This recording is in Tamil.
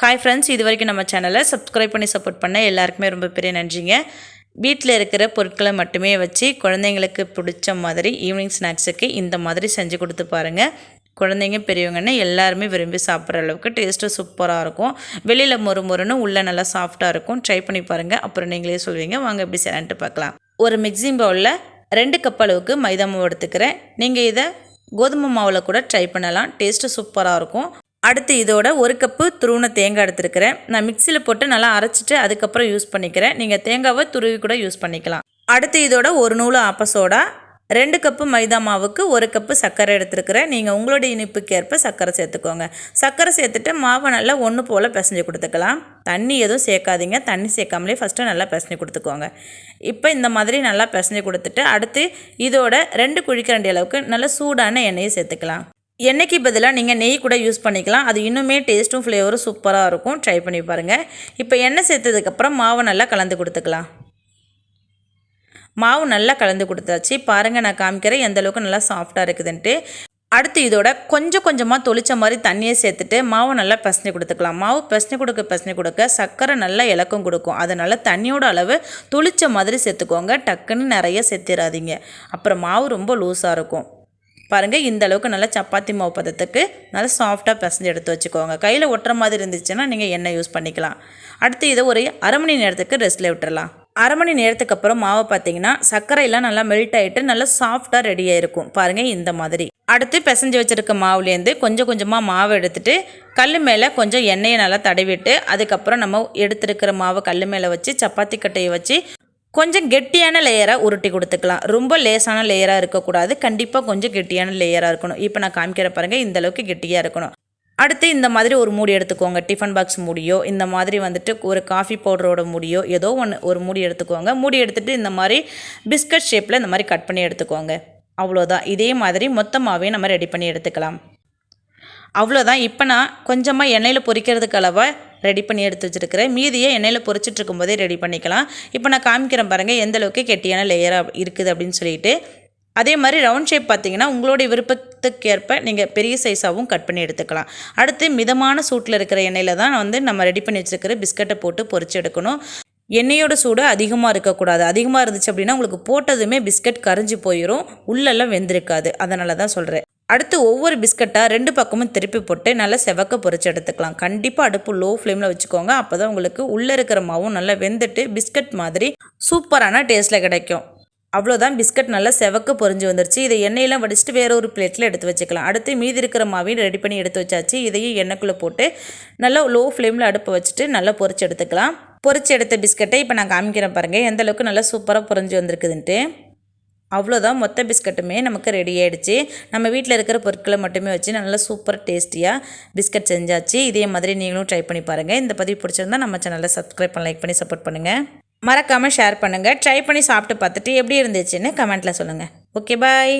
ஹாய் ஃப்ரெண்ட்ஸ் இது வரைக்கும் நம்ம சேனலை சப்ஸ்கிரைப் பண்ணி சப்போர்ட் பண்ண எல்லாருக்குமே ரொம்ப பெரிய நன்றிங்க. வீட்டில் இருக்கிற பொருட்களை மட்டுமே வச்சு குழந்தைங்களுக்கு பிடிச்ச மாதிரி ஈவினிங் ஸ்நாக்ஸுக்கு இந்த மாதிரி செஞ்சு கொடுத்து பாருங்கள் குழந்தைங்க பெரியவங்கன்னு எல்லாருமே விரும்பி சாப்பிட்ற அளவுக்கு டேஸ்ட்டு சூப்பராக இருக்கும். வெளியில் மொறு மொறுன்னு உள்ளே நல்லா சாஃப்டாக இருக்கும். ட்ரை பண்ணி பாருங்கள் அப்புறம் நீங்களே சொல்வீங்க. வாங்க எப்படி செய்யலான்ட்டு பார்க்கலாம். ஒரு மிக்சிங் பவுலில் ரெண்டு கப் அளவுக்கு மைதா மாவு எடுத்துக்கிறேன். நீங்கள் இதை கோதுமை மாவில் கூட ட்ரை பண்ணலாம். டேஸ்ட்டு சூப்பராக இருக்கும். அடுத்து இதோட ஒரு கப்பு துருவன தேங்காய் எடுத்துருக்கிறேன். நான் மிக்சியில் போட்டு நல்லா அரைச்சிட்டு அதுக்கப்புறம் யூஸ் பண்ணிக்கிறேன். நீங்கள் தேங்காவை துருவி கூட யூஸ் பண்ணிக்கலாம். அடுத்து இதோட ஒரு நூலு ஆப்பசோடா ரெண்டு கப்பு மைதா மாவுக்கு ஒரு கப்பு சர்க்கரை எடுத்துருக்கிறேன். நீங்கள் உங்களுடைய இனிப்புக்கு ஏற்ப சர்க்கரை சேர்த்துக்கோங்க. சர்க்கரை சேர்த்துட்டு மாவை நல்லா ஒன்று போல் பிசைஞ்சு கொடுத்துக்கலாம். தண்ணி எதுவும் சேர்க்காதீங்க. தண்ணி சேர்க்காமலே ஃபஸ்ட்டு நல்லா பிசைஞ்சு கொடுத்துக்கோங்க. இப்போ இந்த மாதிரி நல்லா பிசைஞ்சு கொடுத்துட்டு அடுத்து இதோட ரெண்டு குழிக்கரண்டி அளவுக்கு நல்ல சூடான எண்ணெயை சேர்த்துக்கலாம். எண்ணெய்க்கு பதிலாக நீங்கள் நெய் கூட யூஸ் பண்ணிக்கலாம். அது இன்னுமே டேஸ்ட்டும் ஃப்ளேவரும் சூப்பராக இருக்கும். ட்ரை பண்ணி பாருங்கள் இப்போ எண்ணெய் சேர்த்ததுக்கப்புறம் மாவை நல்லா கலந்து கொடுத்துக்கலாம். மாவு நல்லா கலந்து கொடுத்தாச்சு. பாருங்கள் நான் காமிக்கிறேன். எந்தளவுக்கு நல்லா சாஃப்டாக இருக்குதுன்ட்டு. அடுத்து இதோட கொஞ்சம் கொஞ்சமாக தொளிச்ச மாதிரி தண்ணியை சேர்த்துட்டு மாவை நல்லா பசனி கொடுத்துக்கலாம். மாவு பசனி கொடுக்க பசனி கொடுக்க சர்க்கரை நல்லா இலக்கம் கொடுக்கும். அதனால் தண்ணியோட அளவு தொளிச்ச மாதிரி சேர்த்துக்கோங்க. டக்குன்னு நிறைய சேர்த்திடாதீங்க அப்புறம் மாவு ரொம்ப லூஸாக இருக்கும். பாருங்கள் இந்த அளவுக்கு நல்லா சப்பாத்தி மாவு பதத்துக்கு நல்லா சாஃப்டாக பிசைஞ்சு எடுத்து வச்சுக்கோங்க. கையில் ஒட்டுற மாதிரி இருந்துச்சுன்னா நீங்கள் எண்ணெய் யூஸ் பண்ணிக்கலாம். அடுத்து இதை ஒரு அரை மணி நேரத்துக்கு ரெஸ்ட்டில் விட்டுறலாம். அரை மணி நேரத்துக்கு அப்புறம் மாவை பார்த்தீங்கன்னா சர்க்கரையெல்லாம் நல்லா மெல்ட் ஆகிட்டு நல்லா சாஃப்டாக ரெடியாக இருக்கும் பாருங்கள் இந்த மாதிரி. அடுத்து பிசைஞ்சு வச்சுருக்க மாவுலேருந்து கொஞ்சம் கொஞ்சமாக மாவு எடுத்துட்டு கல் மேலே கொஞ்சம் எண்ணெயை நல்லா தடவிட்டு அதுக்கப்புறம் நம்ம எடுத்துருக்கிற மாவை கல் மேலே வச்சு சப்பாத்தி கட்டையை வச்சு கொஞ்சம் கெட்டியான லேயராக உருட்டி கொடுத்துக்கலாம். ரொம்ப லேசான லேயராக இருக்கக்கூடாது. கண்டிப்பாக கொஞ்சம் கெட்டியான லேயராக இருக்கணும். இப்போ நான் காமிக்கிற பாருங்கள் இந்த அளவுக்கு கெட்டியாக இருக்கணும். அடுத்து இந்த மாதிரி ஒரு மூடி எடுத்துக்கோங்க. டிஃபன் பாக்ஸ் மூடியோ இந்த மாதிரி வந்துட்டு ஒரு காஃபி பவுடரோட மூடியோ ஏதோ ஒன்று ஒரு மூடி எடுத்துக்கோங்க. மூடி எடுத்துகிட்டு இந்த மாதிரி பிஸ்கட் ஷேப்பில் இந்த மாதிரி கட் பண்ணி எடுத்துக்கோங்க. அவ்வளோதான் இதே மாதிரி மொத்தமாகவே நம்ம ரெடி பண்ணி எடுத்துக்கலாம். அவ்வளோதான் இப்போ நான் கொஞ்சமாக எண்ணெயில் பொரிக்கிறதுக்கு அளவாக ரெடி பண்ணி எடுத்து வச்சுருக்கிறேன். மீதியை எண்ணெயில் பொறிச்சிட்டு இருக்கும்போதே ரெடி பண்ணிக்கலாம். இப்போ நான் காமிக்கிறேன் பாருங்கள் எந்த அளவுக்கு கெட்டியான லேயராக இருக்குது அப்படின்னு சொல்லிட்டு. அதே மாதிரி ரவுண்ட் ஷேப் பார்த்தீங்கன்னா உங்களுடைய விருப்பத்துக்கேற்ப நீங்கள் பெரிய சைஸாகவும் கட் பண்ணி எடுத்துக்கலாம். அடுத்து மிதமான சூட்டில் இருக்கிற எண்ணெயில் தான் வந்து நம்ம ரெடி பண்ணி வச்சுருக்கிற பிஸ்கட்டை போட்டு பொறிச்சு எடுக்கணும். எண்ணெயோட சூடு அதிகமாக இருக்கக்கூடாது. அதிகமாக இருந்துச்சு அப்படின்னா உங்களுக்கு போட்டதுமே பிஸ்கட் கரைஞ்சி போயிடும் உள்ளெல்லாம் வெந்திருக்காது. அதனால தான் சொல்கிறேன் அடுத்து ஒவ்வொரு பிஸ்கட்டாக ரெண்டு பக்கமும் திருப்பி போட்டு நல்லா செவக்க பொறிச்சு எடுத்துக்கலாம். கண்டிப்பாக அடுப்பு லோ ஃப்ளேமில் வச்சுக்கோங்க. அப்போ தான் உங்களுக்கு உள்ளே இருக்கிற மாவும் நல்லா வெந்துட்டு பிஸ்கட் மாதிரி சூப்பரான டேஸ்ட்டில் கிடைக்கும். அவ்வளோதான் பிஸ்கட் நல்லா செவக்க பொரிஞ்சு வந்துருச்சு. இதை எண்ணெயெல்லாம் வடிச்சிட்டு வேற ஒரு பிளேட்டில் எடுத்து வச்சுக்கலாம். அடுத்து மீதி இருக்கிற மாவையும் ரெடி பண்ணி எடுத்து வச்சாச்சு. இதையும் எண்ணெய்க்குள்ளே போட்டு நல்லா லோ ஃப்ளேமில் அடுப்பை வச்சுட்டு நல்லா பொரிச்சு எடுத்துக்கலாம். பொறிச்சு எடுத்த பிஸ்கட்டை இப்போ நான் காமிக்கிறேன் பாருங்கள் எந்தளவுக்கு நல்லா சூப்பராக பொரிஞ்சு வந்திருக்குதுன்ட்டு. அவ்வளோதான் மொத்த பிஸ்கட்டுமே நமக்கு ரெடி ஆகிடுச்சு நம்ம வீட்டில் இருக்கிற பொருட்களை மட்டுமே வச்சு நல்லா சூப்பர் டேஸ்டியாக பிஸ்கட் செஞ்சாச்சு. இதே மாதிரி நீங்களும் ட்ரை பண்ணி பாருங்கள் இந்த பதிவு பிடிச்சிருந்தா நம்ம சேனலை சப்ஸ்கிரைப் பண்ணி லைக் பண்ணி சப்போர்ட் பண்ணுங்கள் மறக்காமல் ஷேர் பண்ணுங்கள் ட்ரை பண்ணி சாப்பிட்டு பார்த்துட்டு எப்படி இருந்துச்சுன்னு கமெண்ட்டில் சொல்லுங்கள் ஓகே பாய்